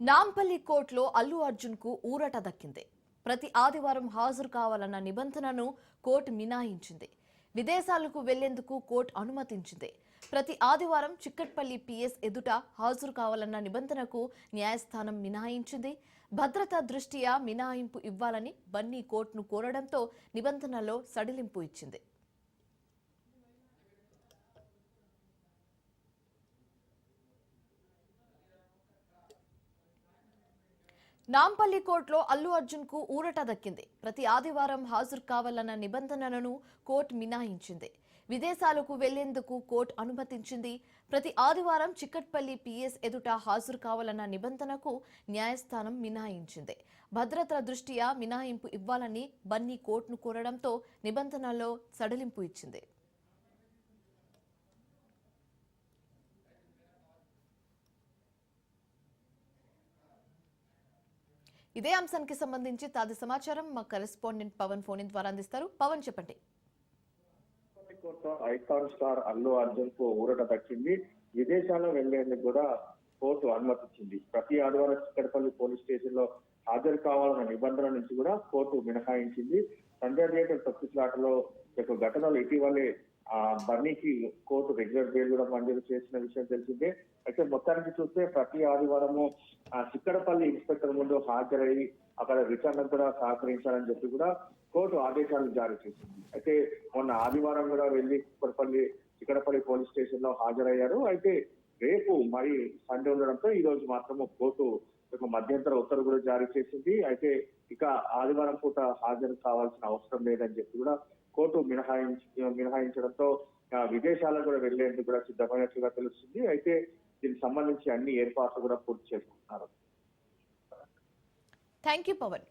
నాంపల్లి కోర్టులో అల్లు అర్జున్కు ఊరట దక్కింది. ప్రతి ఆదివారం హాజరు కావాలన్న నిబంధనను కోర్టు మినాయించింది విదేశాలకు వెళ్ళేందుకు కోర్టు అనుమతించింది. ప్రతి ఆదివారం చిక్కట్పల్లి పిఎస్ ఎదుట హాజరు కావాలన్న నిబంధనకు న్యాయస్థానం మినహాయించింది. భద్రతా దృష్ట్యా మినహాయింపు ఇవ్వాలని బన్నీ కోర్టును కోరడంతో నిబంధనలో సడలింపు ఇచ్చింది. నాంపల్లి కోర్టులో అల్లు అర్జున్కు ఊరట దక్కింది. ప్రతి ఆదివారం హాజరు కావాలన్న నిబంధనలను కోర్టు మినహాయించింది. విదేశాలకు వెళ్ళేందుకు కోర్టు అనుమతించింది. ప్రతి ఆదివారం చిక్కట్పల్లి పిఎస్ ఎదుట హాజరు కావాలన్న నిబంధనకు న్యాయస్థానం మినహాయించింది. భద్రత దృష్ట్యా మినహాయింపు ఇవ్వాలని బన్నీ కోర్టును కోరడంతో నిబంధనలో సడలింపు ఇచ్చింది. ఇదే అంశానికి సంబంధించి తాజా సమాచారం మా కరెస్పాండెంట్ పవన్ ఫోన్ ద్వారా అందిస్తారు. పవన్ చెప్పండి. ఐకాన్ స్టార్ అల్లు అర్జున్కు ఊరట దక్కింది విదేశాల్లో వెళ్ళేందుకు కూడా కోర్టు అనుమతించింది ప్రతి ఆదివారం చిక్కడపల్లి పోలీస్ స్టేషన్లో హాజరు కావాలన్న నిబంధన నుంచి కూడా కోర్టు మినహాయించింది. సంజయ్ థియేటర్ తొక్కిసలాటలో యొక్క ఘటనలు ఇటీవలే ఆ బన్నీకి కోర్టు రెగ్యులర్ బెయిల్ కూడా మంజూరు చేసిన విషయం తెలిసిందే. అయితే మొత్తానికి చూస్తే ప్రతి ఆదివారము ఆ చిక్కడపల్లి ఇన్స్పెక్టర్ ముందు హాజరై అక్కడ విచారణ కూడా సహకరించాలని చెప్పి కూడా కోర్టు ఆదేశాలు జారీ చేసింది. అయితే మొన్న ఆదివారం కూడా వెళ్ళి చిక్కడపల్లి చిక్కడపల్లి పోలీస్ స్టేషన్లో హాజరయ్యారు. అయితే మరి సండే ఉండడంతో ఈ రోజు మాత్రము కోర్టు ఒక మధ్యంతర ఉత్తర్వు కూడా జారీ చేసింది. అయితే ఇక ఆదివారం పూట హాజరు కావాల్సిన అవసరం లేదని చెప్పి కూడా కోర్టు మినహాయించి మినహాయించడంతో విదేశాలకు కూడా వెళ్ళేందుకు కూడా సిద్ధమైనట్లుగా తెలుస్తుంది. అయితే దీనికి సంబంధించి అన్ని ఏర్పాట్లు కూడా పూర్తి చేసుకుంటున్నారు. Thank you Pawan